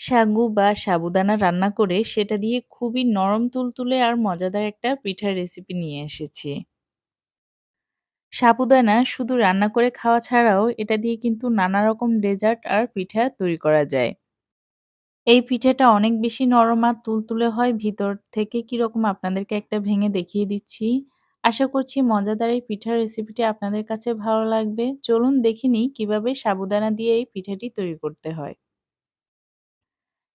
সাগু বা সাবুদানা রান্না করে সেটা দিয়ে খুবই নরম, তুলতুলে আর মজাদার একটা পিঠার রেসিপি নিয়ে এসেছি। সাবুদানা শুধু রান্না করে খাওয়া ছাড়াও এটা দিয়ে কিন্তু নানা রকম ডেজার্ট আর পিঠা তৈরি করা যায়। এই পিঠাটা অনেক বেশি নরম আর তুলতুলে হয়, ভিতর থেকে কীরকম আপনাদেরকে একটা ভেঙে দেখিয়ে দিচ্ছি। আশা করছি মজাদার এই পিঠার রেসিপিটি আপনাদের কাছে ভালো লাগবে। চলুন দেখে নিই কীভাবে সাবুদানা দিয়ে এই পিঠাটি তৈরি করতে হয়।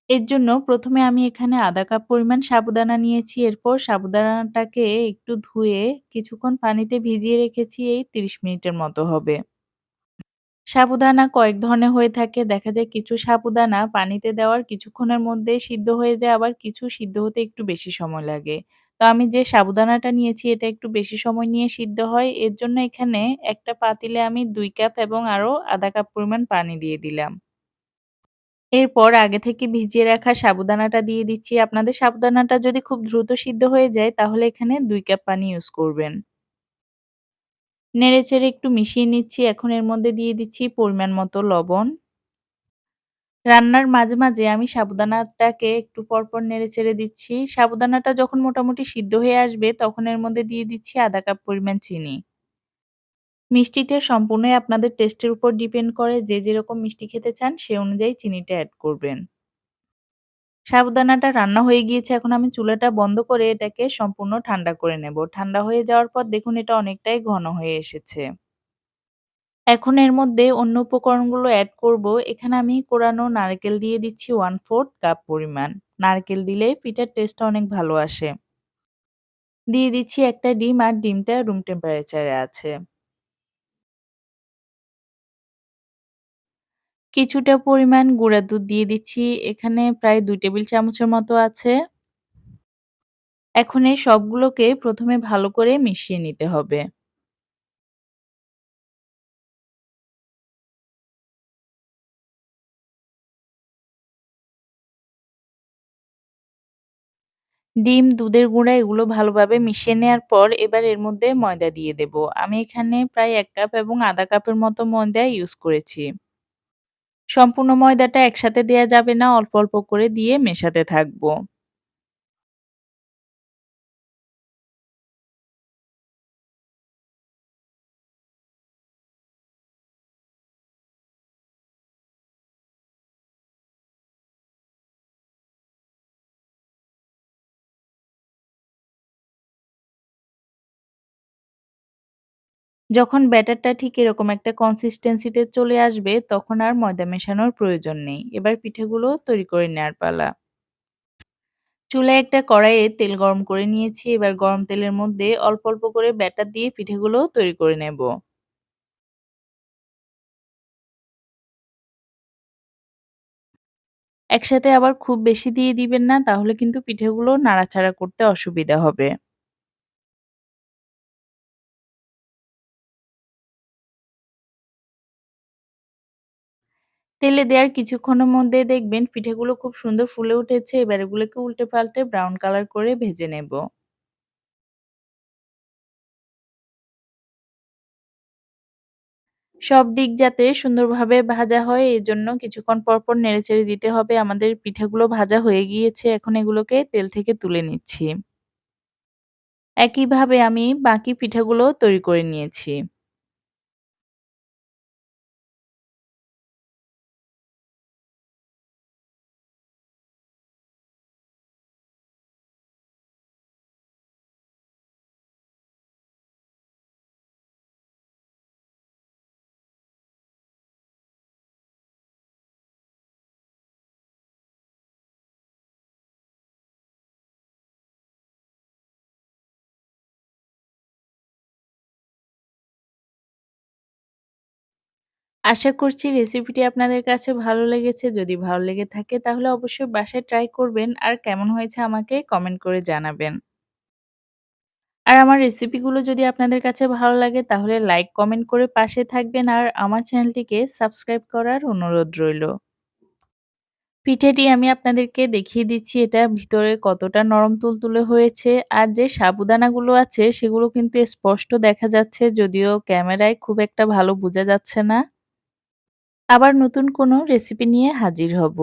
এর জন্য প্রথমে আমি এখানে আধা কাপ পরিমাণ সাবুদানা নিয়েছি। এরপর সাবুদানাটাকে একটু ধুয়ে কিছুক্ষণ পানিতে ভিজিয়ে রেখেছি, এই ৩০ মিনিটের মতো হবে। সাবুদানা কয়েক ধরনের হয়ে থাকে। দেখা যায় কিছু সাবুদানা পানিতে দেওয়ার কিছুক্ষণের মধ্যেই সিদ্ধ হয়ে যায়, আবার কিছু সিদ্ধ হতে একটু বেশি সময় লাগে। তো আমি যে সাবুদানাটা নিয়েছি, এটা একটু বেশি সময় নিয়ে সিদ্ধ হয়। এর জন্য এখানে একটা পাতিলে আমি ২ কাপ এবং আরও আধা কাপ পরিমাণ পানি দিয়ে দিলাম। এরপর আগে থেকে ভিজিয়ে রাখা সাবুদানাটা দিয়ে দিচ্ছি। আপনাদের সাবুদানাটা যদি খুব দ্রুত সিদ্ধ হয়ে যায় তাহলে এখানে ২ কাপ পানি ইউজ করবেন। নেড়েচেড়ে একটু মিশিয়ে নিচ্ছি। এখন এর মধ্যে দিয়ে দিচ্ছি পরিমাণ মতো লবণ। রান্নার মাঝে, মাঝে আমি সাবুদানাটাকে একটু পরপর নেড়ে নেড়েচেড়ে দিচ্ছি। সাবুদানাটা যখন মোটামুটি সিদ্ধ হয়ে আসবে তখন এর মধ্যে দিয়ে দিচ্ছি আধা কাপ পরিমাণ চিনি। মিষ্টিটা সম্পূর্ণই আপনাদের টেস্টের উপর ডিপেন্ড করে। যে যেরকম মিষ্টি খেতে চান সে অনুযায়ী চিনিটা অ্যাড করবেন। সাবুদানাটা রান্না হয়ে গিয়েছে, এখন আমি চুলাটা বন্ধ করে এটাকে সম্পূর্ণ ঠান্ডা করে নেব। ঠান্ডা হয়ে যাওয়ার পর দেখুন এটা অনেকটাই ঘন হয়ে এসেছে। এখন এর মধ্যে অন্য উপকরণগুলো অ্যাড করব। এখানে আমি কোরানো নারকেল দিয়ে দিচ্ছি 1/4 কাপ পরিমাণ। নারকেল দিলে পিঠার টেস্টটা অনেক ভালো আসে। দিয়ে দিচ্ছি একটা ডিম আর ডিমটা রুম টেম্পারেচারে আছে। কিছুটা পরিমাণ গুঁড়া দুধ দিয়ে দিচ্ছি। এখানে প্রায় ২ টেবিল চামচের মতো আছে। এখন এই সবগুলোকে প্রথমে ভালো করে মিশিয়ে নিতে হবে। ডিম, দুধের গুঁড়া এগুলো ভালোভাবে মিশিয়ে নেওয়ার পর এবার এর মধ্যে ময়দা দিয়ে দেব। আমি এখানে প্রায় এক কাপ এবং আধা কাপের মতো ময়দা ইউজ করেছি। সম্পূর্ণ ময়দাটা একসাথে দেয়া যাবে না, অল্প, অল্প করে দিয়ে মেশাতে থাকব। যখন ব্যাটারটা ঠিক এরকম একটা কনসিস্টেন্সিতে চলে আসবে তখন আর ময়দা মেশানোর প্রয়োজন নেই। এবার পিঠেগুলো তৈরি করে নেওয়ার পালা। চুলায় একটা কড়াইয়ে তেল গরম করে নিয়েছি। এবার গরম তেলের মধ্যে অল্প, অল্প করে ব্যাটার দিয়ে পিঠেগুলো তৈরি করে নেব। একসাথে আবার খুব বেশি দিয়ে দিবেন না তাহলে কিন্তু পিঠেগুলো নাড়াচাড়া করতে অসুবিধা হবে। তেলে দেওয়ার কিছুক্ষণের মধ্যে দেখবেন পিঠেগুলো খুব সুন্দর ফুলে উঠেছে। এবার এগুলোকে উল্টে পাল্টে ব্রাউন কালার করে ভেজে নেব। সব দিক যাতে সুন্দরভাবে ভাজা হয়, এজন্য কিছুক্ষণ পরপর পর নেড়েচেড়ে দিতে হবে। আমাদের পিঠাগুলো ভাজা হয়ে গিয়েছে। এখন এগুলোকে তেল থেকে তুলে নিচ্ছি। একইভাবে আমি বাকি পিঠাগুলো তৈরি করে নিয়েছি। আশা করছি রেসিপিটি আপনাদের কাছে ভালো লেগেছে। যদি ভালো লেগে থাকে তাহলে অবশ্যই বাসায় ট্রাই করবেন। আর কেমন হয়েছে আমাকে কমেন্ট করে জানাবেন। আর আমার রেসিপিগুলো যদি আপনাদের কাছে ভালো লাগে তাহলে লাইক, কমেন্ট করে পাশে থাকবেন আর আমার চ্যানেলটিকে সাবস্ক্রাইব করার অনুরোধ রইল। পিঠেটি আমি আপনাদেরকে দেখিয়ে দিচ্ছি এটা ভিতরে কতটা নরম তুলতুলে হয়েছে। আর যে সাবুদানাগুলো আছে সেগুলো কিন্তু স্পষ্ট দেখা যাচ্ছে যদিও ক্যামেরায় খুব একটা ভালো বোঝা যাচ্ছে না। আবার নতুন কোনো রেসিপি নিয়ে হাজির হব।